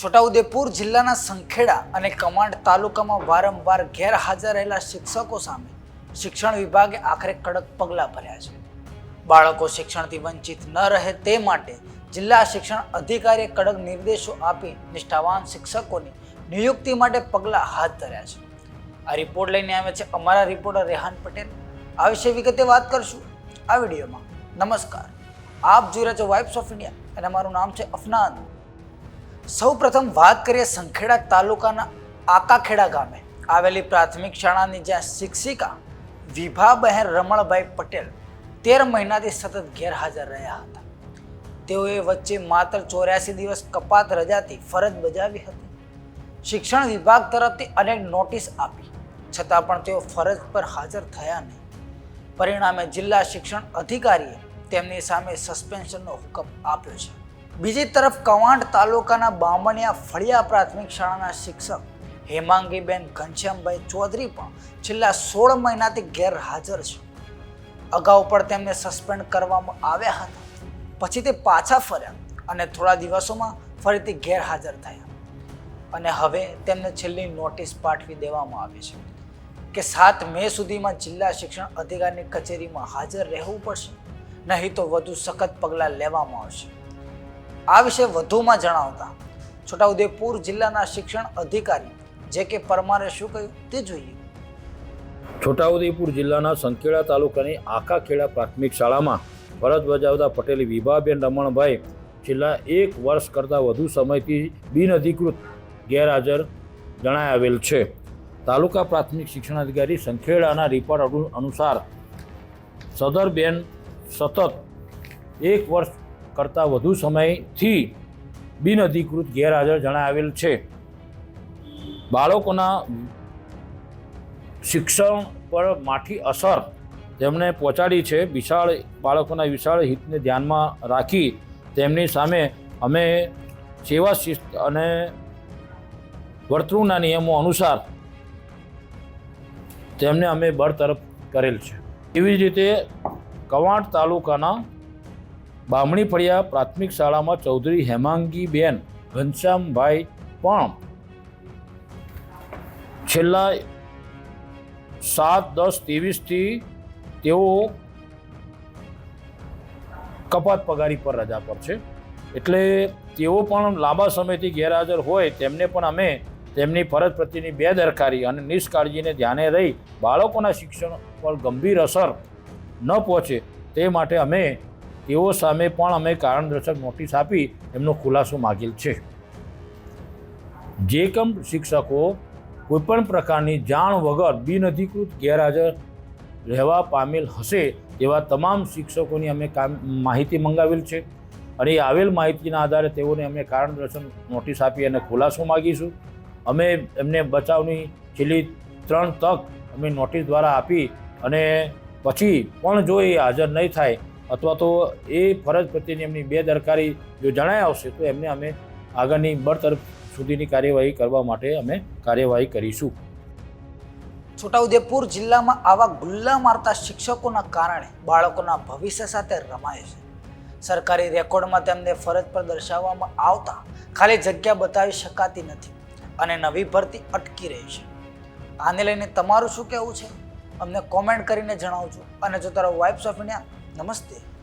છોટાઉદેપુર જિલ્લાના સંખેડા અને કમાન્ડ તાલુકામાં વારંવાર ગેરહાજર રહેલા શિક્ષકો સામે શિક્ષણ વિભાગે આખરે કડક પગલાં ભર્યા છે. બાળકો શિક્ષણથી વંચિત ન રહે તે માટે જિલ્લા શિક્ષણ અધિકારીએ કડક નિર્દેશો આપી નિષ્ઠાવાન શિક્ષકોની નિયુક્તિ માટે પગલાં હાથ ધર્યા છે. આ રિપોર્ટ લઈને આવ્યા છે અમારા રિપોર્ટર રેહાન પટેલ. આ વિશે વિગતે વાત કરશું આ વિડીયોમાં. નમસ્કાર. આપ જોઈ રહ્યા છો વાઇબ્સ ઓફ ઇન્ડિયા અને મારું નામ છે અફનાન. સૌ પ્રથમ વાત કરીએ સંખેડા તાલુકાના આકાખેડા ગામે. આવેલી પ્રાથમિક શાળાની જ્યાં શિક્ષિકા વિભાબહેન રમણભાઈ પટેલ તેર મહિનાથી સતત ગેરહાજર રહ્યા હતા. તેઓએ વચ્ચે માત્ર ચોર્યાસી દિવસ કપાત રજાથી ફરજ બજાવી હતી. શિક્ષણ વિભાગ તરફથી અનેક નોટિસ આપી, છતાં પણ તેઓ ફરજ પર હાજર થયા નહીં. પરિણામે જિલ્લા શિક્ષણ અધિકારીએ તેમની સામે સસ્પેન્શનનો હુકમ આપ્યો છે. બીજી તરફ કવાંટ તાલુકાના બામણિયા ફળિયા પ્રાથમિક શાળાના શિક્ષક હેમાંગીબેન ઘનશ્યામભાઈ ચૌધરી પણ છેલ્લા સોળ મહિનાથી ગેરહાજર છે. અગાઉ પણ તેમને સસ્પેન્ડ કરવામાં આવ્યા હતા. પછી તે પાછા ફર્યા અને થોડા દિવસોમાં ફરીથી ગેરહાજર થયા. અને હવે તેમને છેલ્લી નોટિસ પાઠવી દેવામાં આવી છે કે સાત મે સુધીમાં જિલ્લા શિક્ષણ અધિકારીની કચેરીમાં હાજર રહેવું પડશે. નહીં તો વધુ સખત પગલાં લેવામાં આવશે. આ વિશે વધુમાં જણાવતા. છોટાઉદેપુર જિલ્લાના શિક્ષણ અધિકારી જે કે પરમારે શું કહ્યું તે જોઈએ. છોટાઉદેપુર જિલ્લાના સંખેડા તાલુકાની આકાખેડા પ્રાથમિક શાળામાં ફરજ બજાવતા પટેલી, વિભાબેન રમણભાઈ છેલ્લા એક વર્ષ કરતાં વધુ સમયથી બિનઅધિકૃત ગેરહાજર જણાય આવેલ છે. તાલુકા પ્રાથમિક શિક્ષણાધિકારી સંખેડાના રિપોર્ટ અનુ- અનુસાર સદરબેન સતત એક વર્ષ કરતાં વધુ સમયથી બિનઅધિકૃત ગેરહાજર જણાવેલ છે. બાળકોના શિક્ષણ પર માઠી અસર તેમણે પહોંચાડી છે. વિશાળ બાળકોના વિશાળ હિતને ધ્યાનમાં રાખી તેમની સામે અમે સેવા શિસ્ત અને વર્તણૂકના નિયમો અનુસાર તેમને અમે બરતરફ કરેલ છે. એવી જ રીતે કવાંટ તાલુકાના બામણી ફળિયા પ્રાથમિક શાળામાં ચૌધરી હેમાંગીબેન ઘનશ્યામભાઈ પણ છેલ્લા સાત દસ ત્રેવીસથી તેઓ કપાત પગારી પર રજા પર છે. એટલે તેઓ પણ લાંબા સમયથી ગેરહાજર હોય તેમને પણ અમે તેમની ફરજ પ્રત્યેની બેદરકારી અને નિષ્કાળજીને ધ્યાને રહી બાળકોના શિક્ષણ પર ગંભીર અસર ન પહોંચે તે માટે અમે તેઓ સામે પણ અમે કારણદર્શક નોટિસ આપી એમનો ખુલાસો માગેલ છે. જે કમ શિક્ષકો કોઈપણ પ્રકારની જાણ વગર બિનઅધિકૃત ગેરહાજર રહેવા પામેલ હશે તેવા તમામ શિક્ષકોની અમે કામ માહિતી મંગાવેલ છે અને એ આવેલ માહિતીના આધારે તેઓને અમે કારણદર્શન નોટિસ આપી અને ખુલાસો માગીશું. અમે એમને બચાવની છેલ્લી ત્રણ તક અમે નોટિસ દ્વારા આપી અને પછી પણ જો એ હાજર નહીં થાય અથવા તો એ ફરજ પ્રત્યેની એમની બેદરકારી જો જણાય આવશે, તો એમને અમે આગળની બરતરફ સુધીની કાર્યવાહી કરવા માટે અમે કાર્યવાહી કરીશું. છોટાઉદેપુર જિલ્લામાં આવા ગુલ્લા મારતા શિક્ષકોના કારણે બાળકોના ભવિષ્ય સાથે રમાય છે. સરકારી રેકોર્ડમાં તેમને ફરજ પર દર્શાવવામાં આવતા ખાલી જગ્યા બતાવી શકાતી નથી અને નવી ભરતી અટકી રહી છે. આને લઈને તમારું શું કહેવું છે? અમને કોમેન્ટ કરીને જણાવજો. અને જો તારો વાઇબ્સ ઓફ ઇન્ડિયા નમસ્તે.